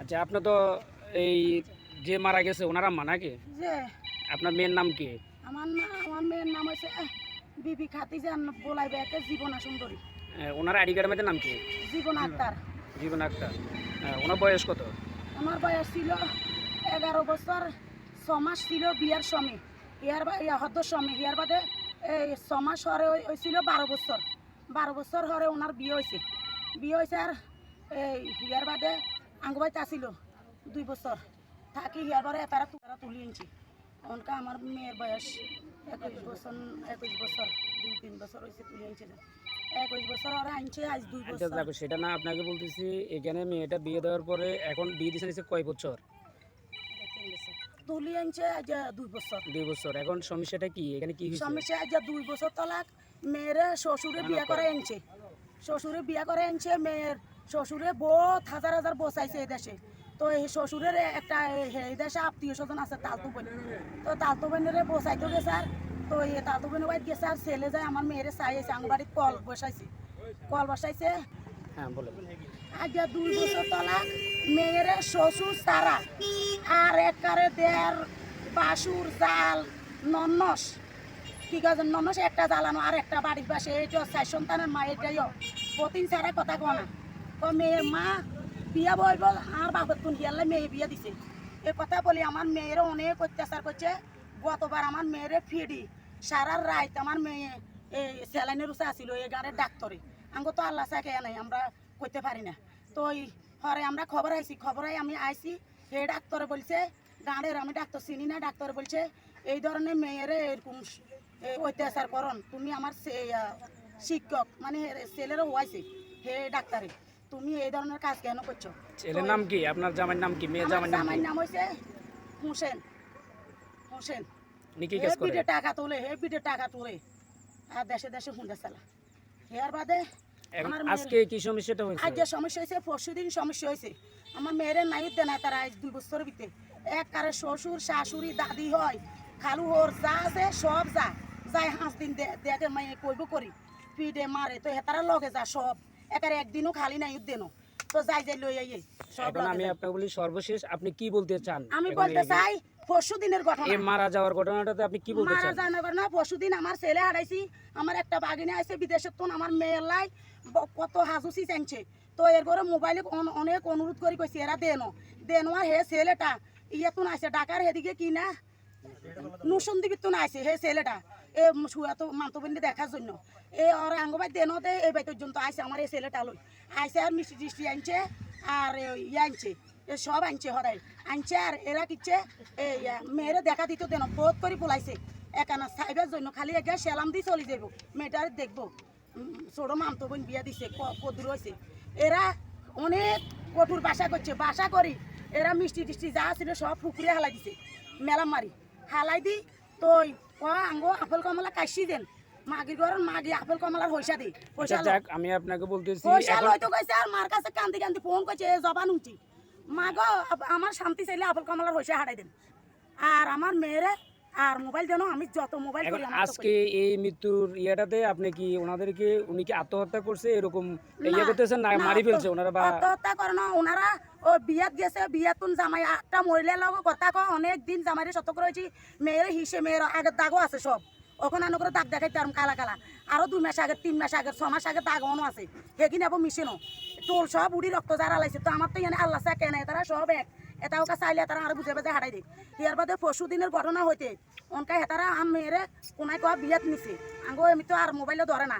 আচ্ছা আপনার তো এই যে মারা গেছে ওনার আম্মা নাকি? আপনার মেয়ের নাম কি? আমার না আমার মেয়ের নাম হয়েছে বিবি খাতি যে বলাই ব্যাকে জীবনা সুন্দরী। ওনার আইডি কার্ডের মধ্যে নাম কি? জীবন আক্তার। জীবন আক্তার ওনার বয়স কত? আমার বয়স ছিল এগারো বছর, ছ মাস ছিল বিয়ার সময়। ইয়ার ইয়া হদ্দ সময়। ইয়ার বাদে এই ছ মাস হরে হয়েছিল বারো বছর। বারো বছর হরে ওনার বিয়ে হয়েছে বিয়ে হয়েছে আর এই ইয়ার বাদে আঙ্গুবাইতে আসিল দুই বছর। থাকি ইয়ার পরে তারা তারা তুলি আনছি। অনকা আমার মেয়ের বয়স একুশ বছর একুশ বছর, দুই, তিন বছর হয়েছে তুলি আনছে। দেখো সেটা না আপনাকে বলতেছি এখানে মেয়েটা বিয়ে দেওয়ার পরে এখন বিয়ে হচ্ছে কয় বছর? তুলি আনছে আজ দুই বছর। দুই বছর। এখন সমস্যাটা কি? এখানে কি সমস্যা আজ দুই বছর তলাক মেয়ের শ্বশুরে বিয়া করে আনছে। শ্বশুরে বিয়া করে আনছে মেয়ের শ্বশুরে বহুত হাজার হাজার বসাইছে এই দেশে। তো এই শ্বশুরের একটা দেশে আত্মীয় স্বজন আছে তালতু বোন। তো তালতু বোনের বসাইতে গেছে আর তো এই তালতু বোনের বাড়ি গেছে আর ছেলে যায় আমার মেয়েরে চাই আছে আমার বাড়িতে কল বসাইছে। কল বসাইছে। হ্যাঁ বলে। আজ দুই বছর তলাক মেয়ের শ্বশুর সারা আর একারে দেড় বাসুর জাল নন্নস ঠিক আছে নন্নস একটা জ্বালানো আর একটা বাড়ির পাশে। এইটা চার সন্তানের মা এটাইও প্রতিন ছাড়া কথা কনা তো মেয়ের মা বিয়া বল আর বাপের তুন গিয়ালে মেয়ে বিয়া দিছে। এ কথা বলি, আমার মেয়েরও অনেক অত্যাচার করছে। গতবার আমার মেয়েরে ফিডি। সারা রাত আমার মেয়ে এই স্যালাইনের উষা আসিল, এই গানের ডাক্তারে। আঙ্গো তো আল্লাহ চাকে নাই, আমরা করতে পারি না। তো ওই হরে আমরা খবর আইছি, খবর আমি আইছি হে ডাক্তারে বলছে গাঁড়ের আমি ডাক্তার চিনি না, ডাক্তার বলছে, এই ধরনের মেয়েরে এরকম অত্যাচার করন তুমি আমার শিক্ষক মানে ছেলেরও হওয়াইছে হে ডাক্তারে। তুমি এই ধরনের কাজ কেন করছ? ছেলের নাম কি? আপনার জামাইয়ের নাম কি? মেয়ের জামাইয়ের নাম জামাইর কি নাম হয়েছে হোসেন। হোসেন। উনি কি হে কাজ করে? টাকা তোলে হে পিঠে টাকা তোলে। আর দেশে দেশে হুঁজে চালা। এর বাদে আজকে কি সমস্যাটা হয়েছে? আজ যে সমস্যা হয়েছে পরশু দিন সমস্যা হয়েছে। আমার মেয়ের নাই তারা আজ দুই বছরের ভিতরে এক কারে শ্বশুর শাশুড়ি দাদি হয় খালু হোর যা আছে সব যা। যাই হাঁস দিন দে- দেখে মাই কইব করি। পিঠে মারে তো হেতারা লগে যা সব। একারে একদিনও খালি নাই দেনো তো যাই যাই লই আইয়ে এখন আমি আপনাকে বলি সর্বশেষ আপনি কি বলতে চান? আমি বলতে চাই পরশু দিনের ঘটনা। এই মারা যাওয়ার ঘটনাটাতে আপনি কি বলতে মারা চান? জানাবার না পরশু দিন আমার ছেলে হারাইছি আমার একটা বাগিনে আছে বিদেশের তো আমার মেয়ের লাই কত হাসুসি চাইছে তো এর করে মোবাইলে অন- অনেক অনুরোধ করি কইছি এরা দেনো দেনো হে ছেলেটা ইয়ে তো নাইছে ডাকার হেদিকে কি না? নুসুন দিবি তো নাইছে হে ছেলেটা। এ শুয়া তো মান্তবন্দি দেখার জন্য। এ আর আঙ্গবাই দেনতে এই বাই পর্যন্ত আইছে, আমার এই ছেলেটা লই। আইছে আর মিষ্টি টিষ্টি আনছে, আর ইয়ে আনছে, এ সব আনছে হরাই। আনছে আর এরা কিচ্ছে মেয়েরে দেখা দিত দেন বহুত করে পলাইছে। একানা সাইবার জন্য খালি একে সেলাম দিয়ে চলে যাব মেয়েটার দেখব। ছোট মামতো বিয়া দিছে কদুর হয়েছে এরা অনেক কঠোর বাসা করছে, বাসা করি। এরা মিষ্টি টিষ্টি যা ছিল সব পুকুরে হালাই দিছে। মেলা মারি। হালাই দি, তো আঙ্গো আপেল কমলা কাশি দেন মাগির ঘর মাগি আপেল কমলার পয়সা দি পয়সা আচ্ছা যাক আমি আপনাকে বলতেছি পয়সা লইতো কইছে আর মার কাছে কান্দি কান্দি ফোন কইছে এ জবান উঠি? মাগো আমার শান্তি চাইলে আপেল কমলার পয়সা হারাই দেন। আর আমার মেয়েরে আর মোবাইল দেন আমি যত মোবাইল করি আজকে এই মৃত্যুর ইয়েটাতে আপনি কি ওনাদেরকে উনি কি আত্মহত্যা করছে এরকম ইয়ে করতেছেন না মারি ফেলছে ওনারা বা আত্মহত্যা করে না ওনারা ও বিয়াত গেছে বিয়াতুন জামাই একটা মহিলার লগে কথা কয় অনেক দিন জামাইরে সত করেছি মেয়ের হিসে মেয়ের আগের দাগও আছে সব। ওখানে আনো করে দাগ দেখাইতে আর কালা কালা। আরও দুই মাস আগে তিন মাস আগে ছ মাস আগে দাগ অনো আছে। সেখানে আবার মিশিনো টোল সব উড়ি রক্ত যারা লাইছে তো আমার তো এখানে আল্লাহ কেনে তারা সব এক। এটা ওকে চাইলে তারা আর বুঝে বাজে হারাই দে ইয়ার বাদে পরশু দিনের ঘটনা হইতে অনকা হেতারা আম মেয়েরে কোনায় কয়া বিয়াত নিছে। আঙ্গো এমনি তো আর মোবাইলে ধরে না।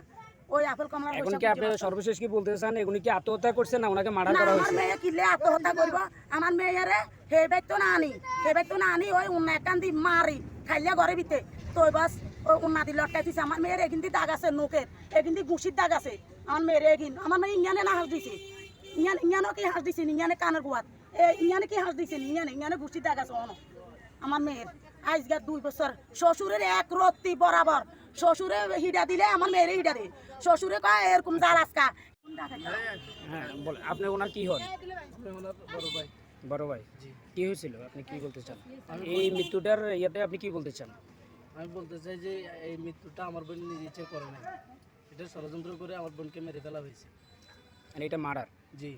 ওই আপেল কমলা এখন কি আপনি। সর্বশেষ কি বলতে চান? এগুলি কি আত্মহত্যা করছে না ওনাকে না করা আমার মেয়ে কিনলে আত্মহত্যা করব আমার মেয়েরে হে বাইতো না আনি হে বাইতো না আনি ওই উন্না একান দি মারি খাইলে ঘরে ভিতে তো বাস ওই উন্না দি লটকাই দিছে আমার মেয়ের এগিন দি দাগ আছে নোকের এগিন দি গুছির দাগ আছে। আমার মেয়ের এগিন আমার মেয়ে ইኛনে না হাস দিছে। ইয়ান ইয়ানো কি হাস দিছে ইয়ানে কানের গুয়াত ইয়ানে কি হাস দিছে ইয়ানে ইয়ানে গুছির দাগ আছে অন আমার মেয়ের। আজকে দুই বছর। শ্বশুরের এক রত্তি বরাবর। শ্বশুরে হিডা দিলে আমার মেয়েরে হিডা দে। শ্বশুরে কয় এরকম জাল আজকা। হ্যাঁ বলে আপনি ওনার কি হন? বড় ভাই। জি। কি হয়েছিল? আপনি কি বলতে চান? এই মৃত্যুটার ইয়েতে আপনি কি বলতে চান? আমি বলতে চাই যে এই মৃত্যুটা আমার বোন নিজে ইচ্ছে করে নাই। এটা ষড়যন্ত্র করে আমার বোনকে মেরে ফেলা হয়েছে। মানে এটা মারার? জি।